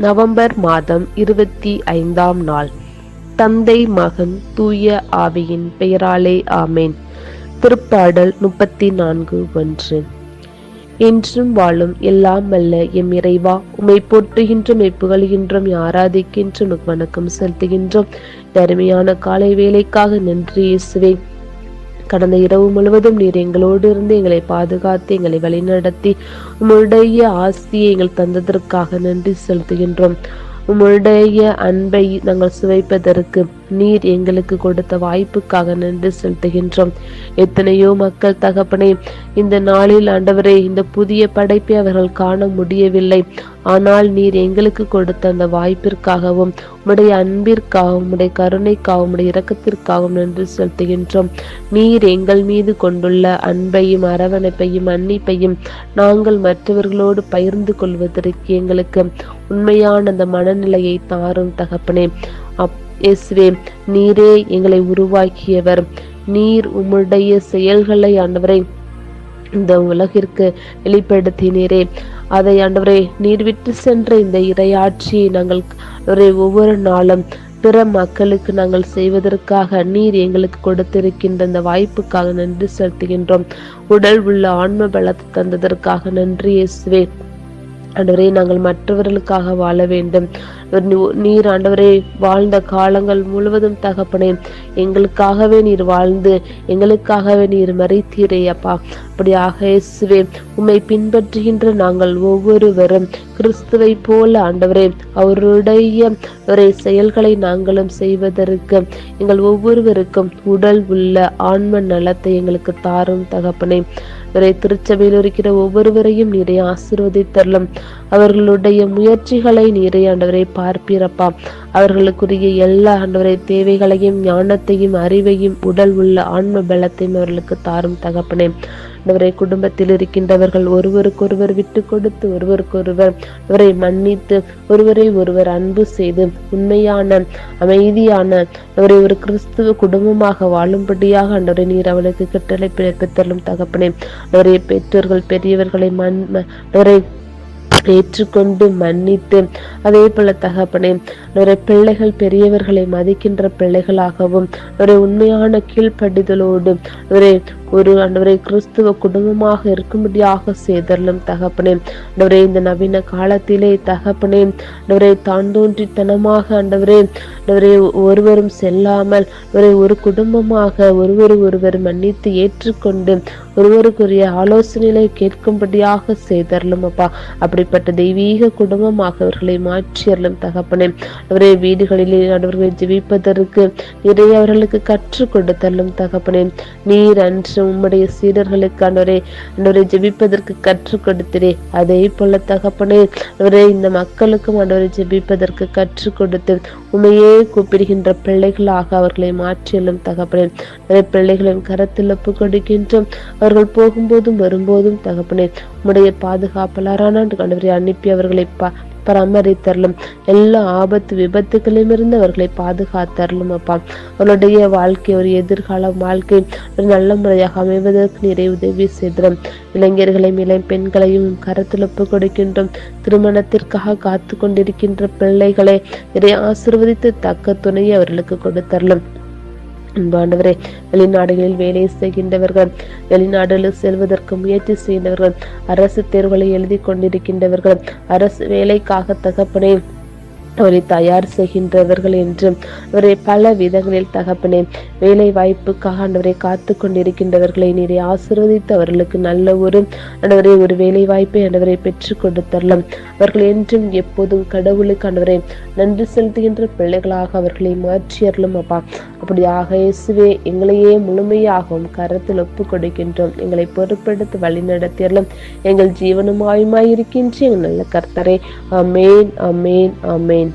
November மாதம் இருபத்தி ஐந்தாம் நாள். தந்தை மகன் தூய ஆவியின் பெயராலே ஆமேன். திருப்பாடல் முப்பத்தி நான்கு ஒன்று. என்றும் வாழும் எல்லாம் அல்ல எம் இறைவா. உமை போற்றுகின்றோம் புகழ்கின்றோம் ஆராதிக்கின்றோம் வணக்கம் செலுத்துகின்றோம். தருமையான காலை வேலைக்காக நன்றி இயேசுவேன் கடந்த இரவு முழுவதும் நீர் எங்களோடு இருந்து எங்களை பாதுகாத்து எங்களை வழிநடத்தி உம்முடைய ஆசியை எங்கள் தந்ததற்காக நன்றி செலுத்துகின்றோம். உம்முடைய அன்பை நாங்கள் சுவைப்பதற்கு நீர் எங்களுக்கு கொடுத்த வாய்ப்புக்காக நன்றி செலுத்துகின்றோம். எத்தனையோ மக்கள் தகப்பனே இந்த நாளில் ஆண்டவரே இந்த புதிய படைப்பை அவர்கள் காண முடியவில்லை. ஆனால் நீர் எங்களுக்கு கொடுத்த அந்த வாய்ப்பிற்காகவும் உம்முடைய அன்பிற்காகவும் உம்முடைய கருணைக்காகவும் உம்முடைய இரக்கத்திற்காகவும் நன்றி செலுத்துகின்றோம். நீர் எங்கள் மீது கொண்டுள்ள அன்பையும் அரவணைப்பையும் மன்னிப்பையும் நாங்கள் மற்றவர்களோடு பகிர்ந்து கொள்வதற்கு எங்களுக்கு உண்மையான அந்த மனநிலையை தாரும் தகப்பனே. இயேசுவே நீரே எங்களை உருவாக்கியவர். நீர் உம்முடைய செயல்களை ஆண்டவரை இந்த உலகிற்கு வெளிப்படுத்தினீரே. அதை ஆண்டவரை நீர் விட்டு சென்ற இந்த இரையாட்சியை நாங்கள் ஒவ்வொரு நாளும் பிற மக்களுக்கு நாங்கள் செய்வதற்காக நீர் எங்களுக்கு கொடுத்திருக்கின்ற இந்த வாய்ப்புக்காக நன்றி செலுத்துகின்றோம். உடல் உள்ள ஆன்ம பலத்தை தந்ததற்காக நன்றி இயேசுவே. ஆண்டவரே நாங்கள் மற்றவர்களுக்காக வாழ வேண்டும். நீர் ஆண்டவரே வாழ்ந்த காலங்கள் முழுவதும் தகப்பனே எங்களுக்காகவே நீர் வாழ்ந்து எங்களுக்காகவே நீர் மறைத்தீரே அப்பா. அப்படியாக இயேசுவே உம்மை பின்பற்றுகின்ற நாங்கள் ஒவ்வொருவரும் கிறிஸ்துவை போல ஆண்டவரே அவருடைய ஒரே செயல்களை நாங்களும் செய்வதற்கு எங்கள் ஒவ்வொருவருக்கும் உடல் உள்ள ஆன்ம நலத்தை எங்களுக்கு தாரும் தகப்பனே. இறை திருச்சபையில் இருக்கிற ஒவ்வொருவரையும் நீரை ஆசீர்வதித்தரலும். அவர்களுடைய முயற்சிகளை நீரை ஆண்டவரை பார்ப்பீரப்பா. அவர்களுக்குரிய எல்லா ஆண்டவரை தேவைகளையும் ஞானத்தையும் அறிவையும் உடல் உள்ள ஆன்ம பலத்தையும் அவர்களுக்கு தாரும் தகப்பனே. ஆண்டவரை குடும்பத்தில் இருக்கின்றவர்கள் ஒருவருக்கொருவர் விட்டு கொடுத்து ஒருவருக்கொருவர் அவரை மன்னித்து ஒருவரை ஒருவர் அன்பு செய்து உண்மையான அமைதியான அவரை ஒரு கிறிஸ்துவ குடும்பமாக வாழும்படியாக ஆண்டவரை நீர் அவளுக்கு கட்டளை பிறப்பித்தலும் தகப்பனே. அவரை பெற்றோர்கள் பெரியவர்களை மண் அவரை ஏற்றுக்கொண்டு மன்னித்து அதே போல தகப்பனே நிறைய பிள்ளைகள் பெரியவர்களை மதிக்கின்ற பிள்ளைகளாகவும் ஒரு உண்மையான கீழ்ப்படிதலோடு ஒரு ஒரு ஆண்டவரை கிறிஸ்துவ குடும்பமாக இருக்கும்படியாக செய்தரலும் தகப்பனே. ஆண்டவரே இந்த நவீன காலத்திலே தகப்பனே ஆண்டவரை தாண்டோன்றித்தனமாக ஆண்டவரே ஆண்டவரே ஒருவரும் செல்லாமல் ஒரே ஒரு குடும்பமாக ஒருவர் ஒருவர் மன்னித்து ஏற்றுக்கொண்டு ஒருவருக்குரிய ஆலோசனைகளை கேட்கும்படியாக செய்தரலும் அப்பா. அப்படிப்பட்ட தெய்வீக குடும்பமாக அவர்களை மாற்றியறலும் தகப்பனே. அவரே வீடுகளிலே அவர்களை ஜெபிப்பதற்கு நிறைய அவர்களுக்கு கற்றுக் கொடுத்தரலும் தகப்பனே. நீர் அன்று மற்றும் உம்முடைய சீடர்களுக்கு ஆண்டவரே ஆண்டவரை ஜெபிப்பதற்கு கற்றுக் கொடுத்திரே. அதே போல தகப்பனே அவரே இந்த மக்களுக்கும் ஆண்டவரை ஜெபிப்பதற்கு கற்றுக் கொடுத்து உண்மையே கூப்பிடுகின்ற பிள்ளைகளாக அவர்களை மாற்றியலும் தகப்பனே. பிள்ளைகளின் கரத்தில் ஒப்பு கொடுக்கின்றோம். அவர்கள் போகும்போதும் வரும்போதும் தகப்பனே உம்முடைய பாதுகாப்பலாரான ஆண்டவரை அனுப்பி அவர்களை பராமரித்தரலும் எல்லா ஆபத்து விபத்துகளிலும் இருந்து அவர்களை பாதுகாத்தரலும் அப்பா. அவருடைய வாழ்க்கை ஒரு எதிர்கால வாழ்க்கை ஒரு நல்ல முறையாக அமைவதற்கு நிறைய உதவி செய்திடும் இளைஞர்களையும் இளம் பெண்களையும் உம் கரத்தில் ஒப்பு கொடுக்கின்றோம். திருமணத்திற்காக காத்து கொண்டிருக்கின்ற பிள்ளைகளை நிறைய ஆசிர்வதித்து தக்க துணையை அவர்களுக்கு கொடுத்தரலும். அன்பாண்டவரே வெளிநாடுகளில் வேலை செய்கின்றவர்கள் வெளிநாடுகளில் செல்வதற்கு முயற்சி செய்கின்றவர்கள் அரசு தேர்வுகளை எழுதி கொண்டிருக்கின்றவர்கள் அரசு வேலைக்காக தகப்பனே அவரை தயார் செய்கின்றவர்கள் என்றும் அவரை பல விதங்களில் தகப்பனே வேலை வாய்ப்புக்காக ஆண்டவரை காத்து கொண்டிருக்கின்றவர்களை நீரை ஆசிர்வதித்து அவர்களுக்கு நல்ல ஒரு ஆண்டவரை ஒரு வேலை வாய்ப்பை ஆண்டவரை பெற்றுக் கொடுத்தரலாம். அவர்கள் என்றும் எப்போதும் கடவுளுக்கு ஆண்டவரை நன்றி செலுத்துகின்ற பிள்ளைகளாக அவர்களை மாற்றியறலும் அப்பா. அப்படியாக இயேசுவே எங்களையே முழுமையாகவும் கரத்தில் ஒப்பு கொடுக்கின்றோம். எங்களை பொறுப்பெடுத்து வழி நடத்தியறலும் எங்கள் ஜீவனும் இருக்கின்ற எங்கள் நல்ல கர்த்தரை. அமேன் அமேன் அமேன்